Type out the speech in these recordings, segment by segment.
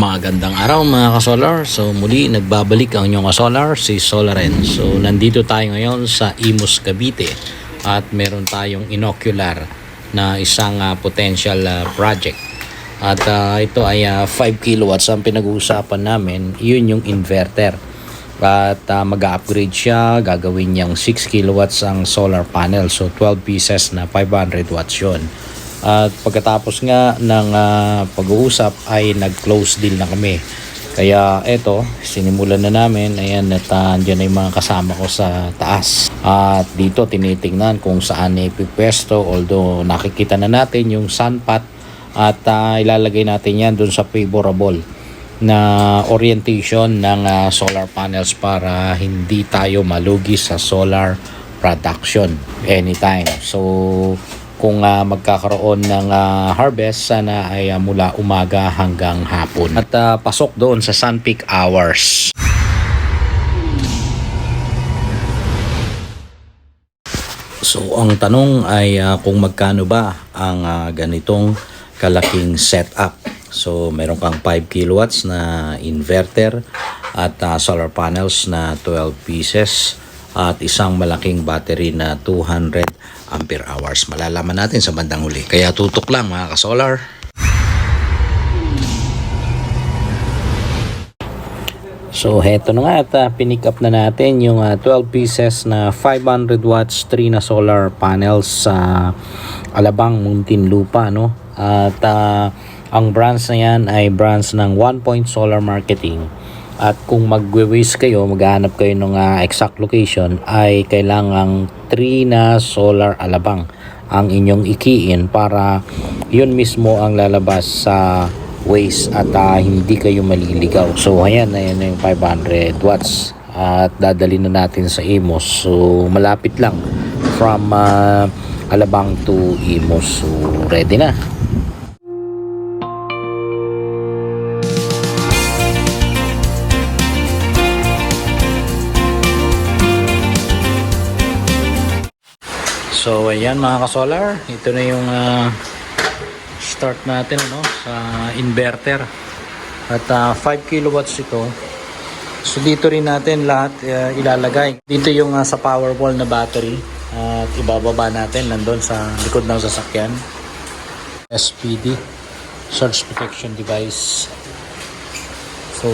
Magandang araw mga kasolar. So muli nagbabalik ang inyong kasolar, si Solaren. So nandito tayo ngayon sa Imus, Cavite at meron tayong inocular na isang ah, potential ah, project. At ah, ito ay ah, 5 kilowatts ang pinag-uusapan namin. Yun yung inverter. At ah, mag-upgrade siya, gagawin niyang 6 kilowatts ang solar panel. So 12 pieces na 500 watts yun. At pagkatapos nga ng ah, pag-uusap ay nag-close deal na kami. Kaya eto, sinimulan na namin. Ayan, at uh, andyan na yung mga kasama ko sa taas. At dito tinitingnan kung saan ipipwesto. Although nakikita na natin yung sunpat at ah, ilalagay natin yan dun sa favorable na orientation ng ah, solar panels para hindi tayo malugi sa solar production anytime. So kung ah, magkakaroon ng ah, harvest sana ay ah, mula umaga hanggang hapon at ah, pasok doon sa sun peak hours. So ang tanong ay ah, kung magkano ba ang ah, ganitong kalaking setup. So meron kang 5 kilowatts na inverter at ah, solar panels na 12 pieces at isang malaking battery na 200 ampere hours. Malalaman natin sa bandang huli. Kaya tutok lang mga ka-solar. So heto na nga at ah, pinick up na natin yung ah, 12 pieces na 500 watts 3 na solar panels sa Alabang Muntinlupa no. At ah, ang brands na yan ay brands ng One Point Solar Marketing. At kung magwe-waste kayo, maghahanap kayo ng ah, exact location ay kailangang 3 na solar alabang ang inyong ikiin para yun mismo ang lalabas sa waste at ah, hindi kayo maliligaw. So ayan, ayan yung 500 watts at dadali na natin sa Imos. So malapit lang from ah, Alabang to Imos. So ready na. So ayan mga ka-solar, ito na yung ah, start natin no sa inverter. At ah, 5 kilowatts ito. So dito rin natin lahat ah, ilalagay. Dito yung ah, sa power wall na battery at ibababa natin nandun sa likod ng sasakyan. SPD surge protection device. So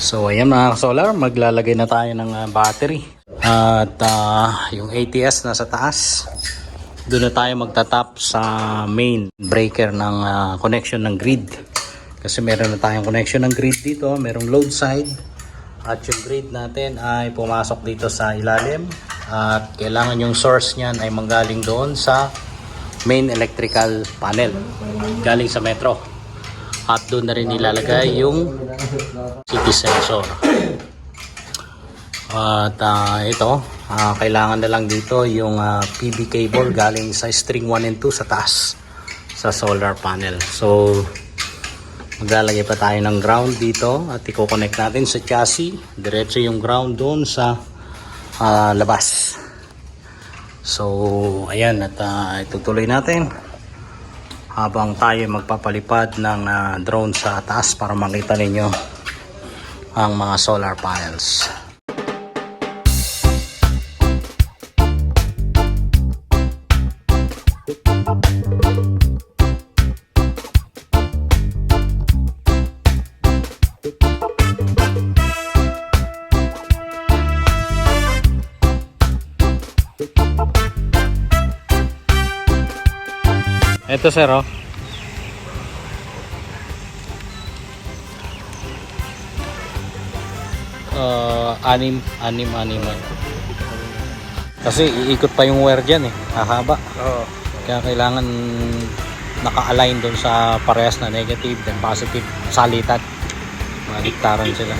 So ayan mga solar, maglalagay na tayo ng ah, battery. At ah, yung ATS nasa taas. Doon na tayo magtatap sa main breaker ng ah, connection ng grid. Kasi meron na tayong connection ng grid dito, merong load side. At yung grid natin ay pumasok dito sa ilalim. At kailangan yung source niyan ay manggaling doon sa main electrical panel. Galing sa metro. At doon na rin ilalagay yung city sensor. At ah, ito, ah, kailangan na lang dito yung ah, PB cable galing sa string 1 and 2 sa taas sa solar panel. So, maglalagay pa tayo ng ground dito at i-connect natin sa chassis. Diretso yung ground doon sa ah, labas. So, ayan at ah, itutuloy natin habang tayo magpapalipad ng ah, drone sa taas para makita ninyo ang mga solar panels. Ito sir oh. Uh, anim, anim, anim. Kasi iikot pa yung wire dyan eh. Hahaba. Oo. Kaya kailangan naka-align doon sa parehas na negative then positive salitan. Maliktaran sila.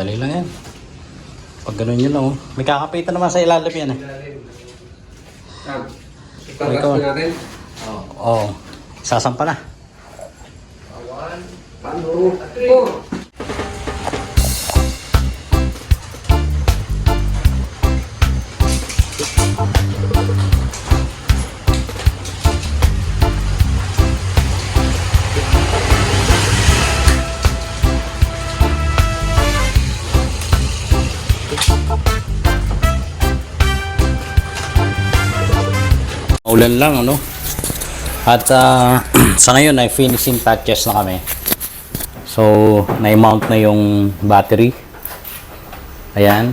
Dali lang yan. Pag ganun yun lang oh. May kakapitan naman sa ilalim yan eh. Ah, Ikaw. Ipapras natin. Oo. Oh, sasampa na. One, Two, four. Ulan lang, ano? At ah, sa ngayon ay finishing touches na kami. So, na-mount na yung battery. Ayan.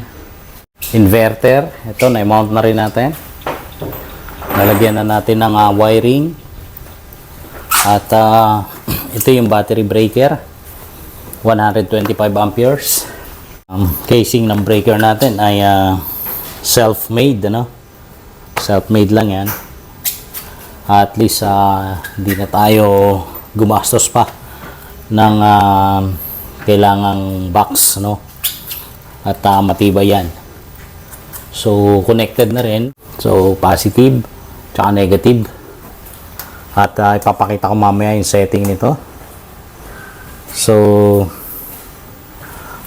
Inverter. Ito, na-mount na rin natin. Lalagyan na natin ng ah, wiring. At ah, ito yung battery breaker. 125 amperes. Ang casing ng breaker natin ay ah, self-made, ano? Self-made lang yan at least ah, hindi na tayo gumastos pa ng ah, kailangang box no? At ah, matibay yan. So connected na rin. So positive tsaka negative. At ah, ipapakita ko mamaya yung setting nito. So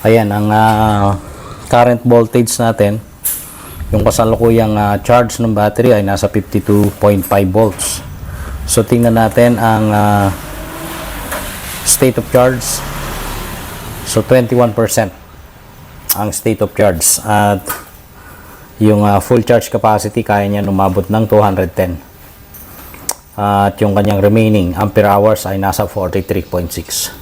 ayan ang ah, current voltage natin yung kasalukuyang ah, charge ng battery ay nasa 52.5 volts. So tingnan natin ang ah, state of charge. So 21% ang state of charge at yung ah, full charge capacity kaya niya umabot ng 210. At yung kanyang remaining ampere hours ay nasa 43.6.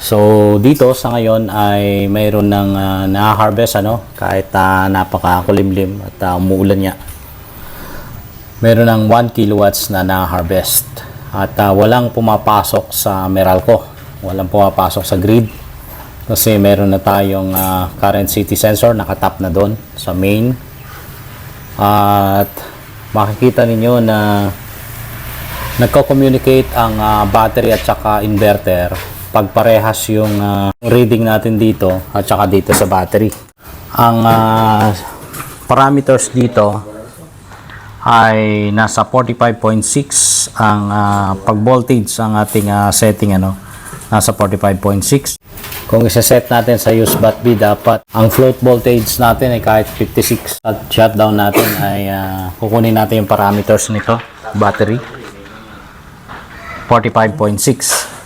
So dito sa ngayon ay mayroon ng uh, na-harvest ano kahit uh, napakakulimlim at uh, umuulan niya. Meron ng 1 kilowatts na na-harvest at uh, walang pumapasok sa Meralco. Walang pumapasok sa grid kasi meron na tayong uh, current city sensor nakatap na doon sa main. At makikita ninyo na nagko-communicate ang uh, battery at saka inverter pag parehas yung uh, reading natin dito at saka dito sa battery. Ang uh, parameters dito ay nasa 45.6 ang uh, pag voltage ang ating uh, setting ano. Nasa 45.6 kung isa-set natin sa use bat B dapat ang float voltage natin ay kahit 56 at shutdown natin ay uh, kukunin natin yung parameters nito battery. 45.6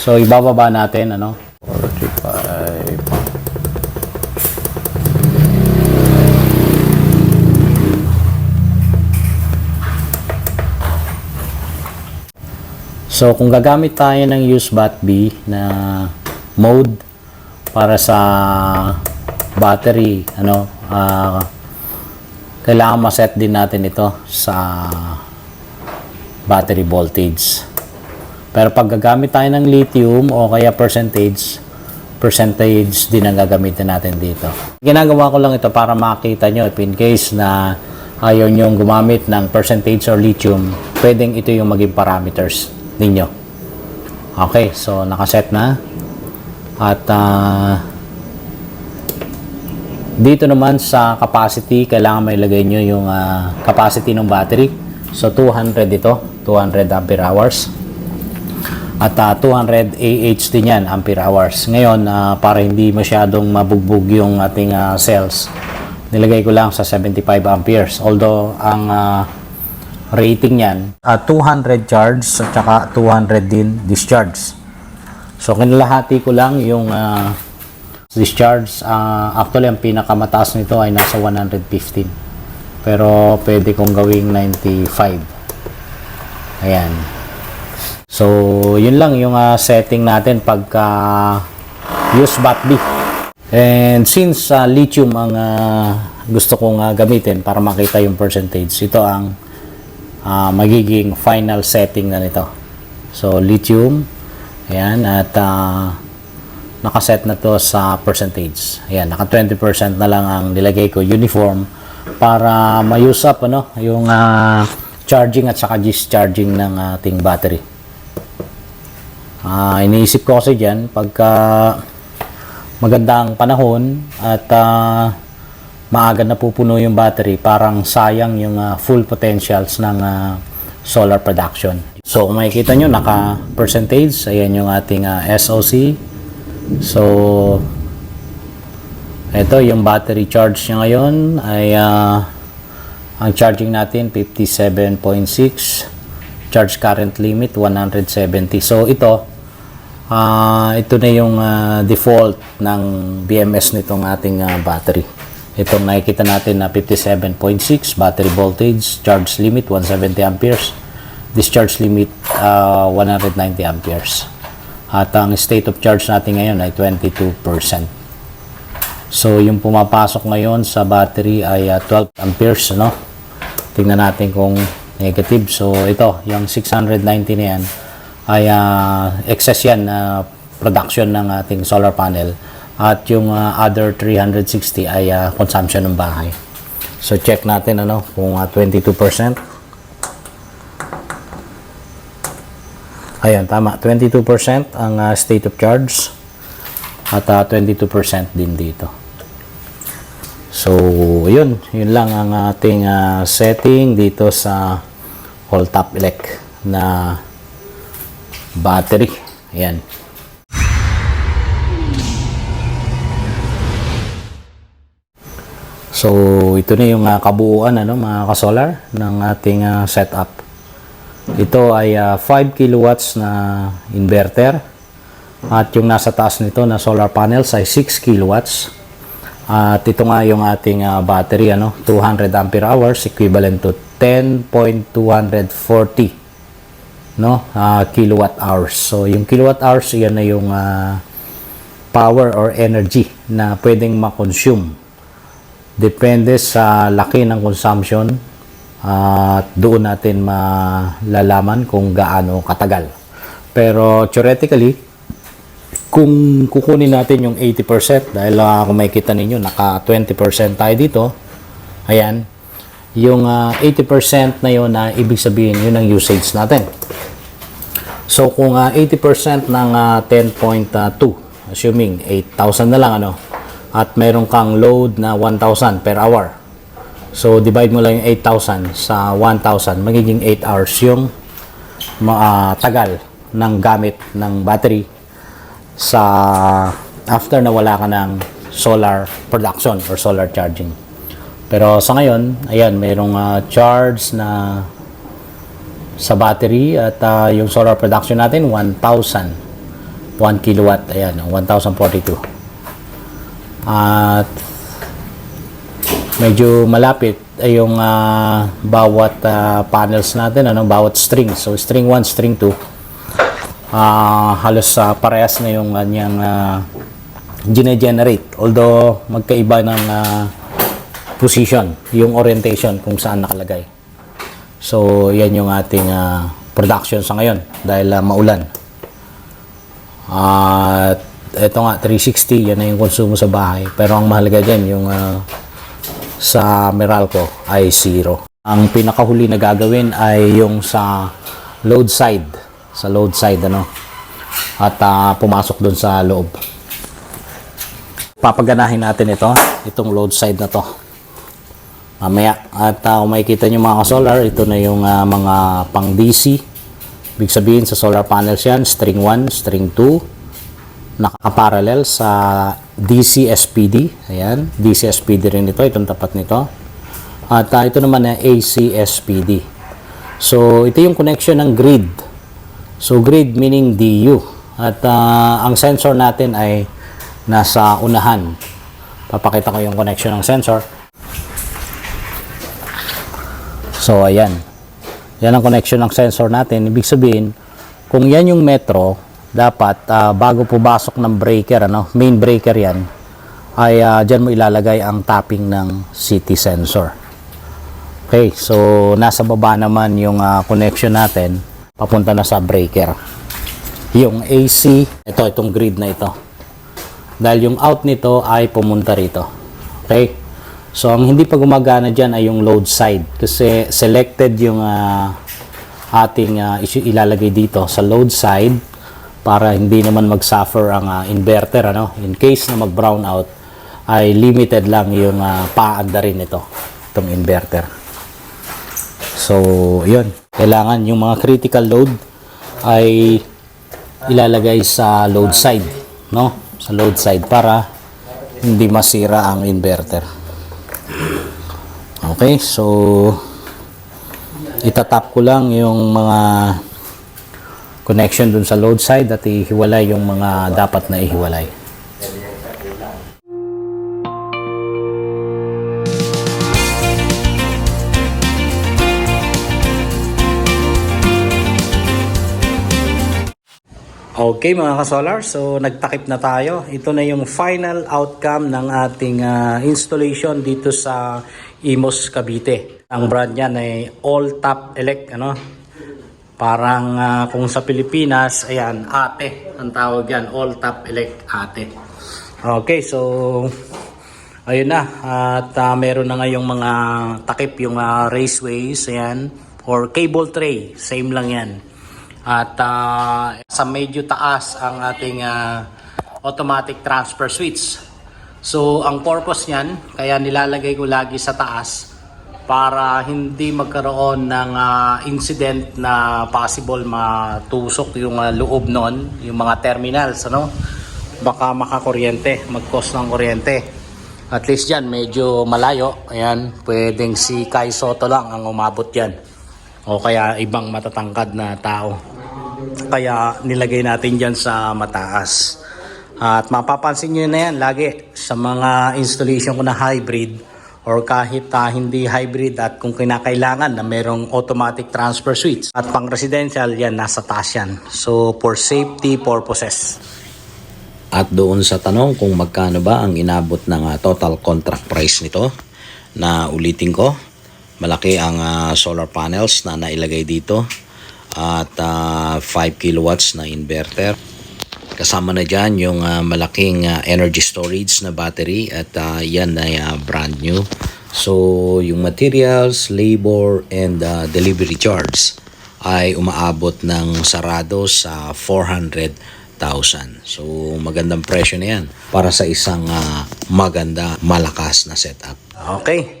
So ibababa natin ano 45 So kung gagamit tayo ng use bat B na mode para sa battery ano ah, kailangan ma-set din natin ito sa battery voltage. Pero pag gagamit tayo ng lithium o kaya percentage, percentage din ang gagamitin natin dito. Ginagawa ko lang ito para makita nyo if in case na ayaw nyo gumamit ng percentage or lithium, pwedeng ito yung maging parameters ninyo. Okay, so nakaset na. At ah, dito naman sa capacity, kailangan may lagay nyo yung ah, capacity ng battery. So 200 ito, 200 ampere hours. At ah, 200 AH din yan, ampere hours. Ngayon, ah, para hindi masyadong mabugbog yung ating ah, cells, nilagay ko lang sa 75 amperes. Although, ang ah, rating yan, ah, 200 charge at saka 200 din discharge. So, kinalahati ko lang yung ah, discharge. Ah, actually, ang pinakamataas nito ay nasa 115. Pero, pwede kong gawing 95. Ayan. So, yun lang yung ah, setting natin pagka use BATB. And since ah, lithium ang ah, gusto kong ah, gamitin para makita yung percentage, ito ang ah, magiging final setting na nito. So, lithium. Ayan. At ah, nakaset na to sa percentage. Ayan. Naka 20% na lang ang nilagay ko uniform para ma-use up ano, yung ah, charging at saka discharging ng ating battery. Ah, iniisip ko kasi diyan pagka magandang panahon at ah, maaga na pupuno yung battery, parang sayang yung ah, full potentials ng ah, solar production. So kung makikita nyo, naka percentage, ayan yung ating ah, SOC. So, ito yung battery charge niya ngayon ay ah, ang charging natin 57.6 charge current limit 170 so ito ah ito na yung ah, default ng BMS nitong ating ah, battery itong nakikita natin na 57.6 battery voltage charge limit 170 amperes discharge limit ah, 190 amperes at ang state of charge natin ngayon ay 22% So, yung pumapasok ngayon sa battery ay ah, 12 amperes, no? Tingnan natin kung negative. So, ito, yung 690 na yan, ay ah, excess yan na production ng ating solar panel. At yung ah, other 360 ay ah, consumption ng bahay. So, check natin, ano, kung ah, 22%. Ayan, tama. 22% ang ah, state of charge. At ah, 22% din dito. So, yun. Yun lang ang ating ah, setting dito sa whole top elect na battery. Ayan. So, ito na yung ah, kabuuan ano, mga kasolar ng ating ah, setup. Ito ay ah, 5 kilowatts na inverter. At yung nasa taas nito na solar panels ay 6 kilowatts. At ito nga yung ating ah, battery, ano, 200 ampere hours, equivalent to 10.240 no, ah, kilowatt hours. So, yung kilowatt hours, yan na yung ah, power or energy na pwedeng ma-consume. Depende sa laki ng consumption at doon natin malalaman kung gaano katagal. Pero theoretically, kung kukunin natin yung 80% dahil ah, kung makikita ninyo naka 20% tayo dito ayan yung ah, 80% na yun na ibig sabihin yun ang usage natin so kung ah, 80% ng ah, 10.2 assuming 8,000 na lang ano at meron kang load na 1,000 per hour so divide mo lang yung 8,000 sa 1,000 magiging 8 hours yung ah, tagal ng gamit ng battery sa after na wala ka ng solar production or solar charging. Pero sa ngayon, ayan, mayroong ah, charge na sa battery at ah, yung solar production natin 1,000 1 kilowatt, ayan, 1,042. At medyo malapit ay yung ah, bawat ah, panels natin, ano, bawat string. So string 1, string 2 ah halos sa parehas na yung kanyang uh, gine-generate. Although magkaiba ng ah, position, yung orientation kung saan nakalagay. So, yan yung ating ah, production sa ngayon dahil ah, maulan. At ito nga, 360, yan na yung konsumo sa bahay. Pero ang mahalaga dyan, yung ah, sa Meralco ay zero. Ang pinakahuli na gagawin ay yung sa load side. Sa load side, ano. At ah, pumasok dun sa loob. Papaganahin natin ito, itong load side na to. Mamaya. At uh, kung makikita nyo mga solar, ito na yung ah, mga pang DC. Ibig sabihin sa solar panels yan, string 1, string 2, nakaparallel sa DC SPD. Ayan, DC SPD rin ito, itong tapat nito. At ah, ito naman ay AC SPD. So, ito yung connection ng grid. So, grid meaning DU. At ah, ang sensor natin ay nasa unahan. Papakita ko yung connection ng sensor. So, ayan. Yan ang connection ng sensor natin. Ibig sabihin, kung yan yung metro, dapat ah, bago pumasok ng breaker, ano, main breaker yan, ay uh, dyan mo ilalagay ang tapping ng city sensor. Okay, so nasa baba naman yung ah, connection natin, papunta na sa breaker. Yung AC, ito, itong grid na ito. Dahil yung out nito ay pumunta rito. Okay? So, ang hindi pa gumagana dyan ay yung load side. Kasi selected yung ah, ating isu- ilalagay dito sa load side para hindi naman mag-suffer ang ah, inverter. Ano? In case na mag-brown out, ay limited lang yung uh, paanda rin ito, itong inverter. So, yun. Kailangan yung mga critical load ay ilalagay sa load side, no? Sa load side para hindi masira ang inverter. Okay, so itatap ko lang yung mga connection dun sa load side at ihiwalay yung mga dapat na ihiwalay. Okay mga kasolar, so nagtakip na tayo. Ito na yung final outcome ng ating ah, installation dito sa Imos Cavite. Ang brand niyan ay All Top Elect, ano? Parang ah, kung sa Pilipinas, ayan, ate ang tawag yan, All Top Elect ate. Okay, so ayun na at ah, meron na ngayong mga takip yung ah, raceways, ayan, or cable tray, same lang yan. At ah, sa medyo taas ang ating ah, automatic transfer switch. So ang purpose niyan, kaya nilalagay ko lagi sa taas para hindi magkaroon ng ah, incident na possible matusok yung ah, loob nun, yung mga terminals, ano? Baka makakuryente, mag-cause ng kuryente. At least dyan, medyo malayo. Ayan, pwedeng si Kai Soto lang ang umabot dyan. O kaya ibang matatangkad na tao. Kaya nilagay natin dyan sa mataas. At mapapansin nyo na yan lagi sa mga installation ko na hybrid or kahit ah, hindi hybrid at kung kinakailangan na merong automatic transfer switch. At pang residential yan, nasa taas yan. So for safety purposes. At doon sa tanong kung magkano ba ang inabot ng ah, total contract price nito, na ulitin ko, malaki ang ah, solar panels na nailagay dito at ah, 5 kilowatts na inverter. Kasama na dyan yung ah, malaking ah, energy storage na battery at ah, yan ay ah, brand new. So yung materials, labor, and ah, delivery charge ay umaabot ng sarado sa 400,000. So magandang presyo na yan para sa isang ah, maganda, malakas na setup. Okay.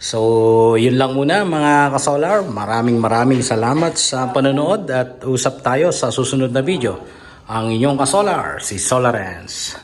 So, yun lang muna mga kasolar. Maraming maraming salamat sa panonood at usap tayo sa susunod na video. Ang inyong kasolar, si Solarens.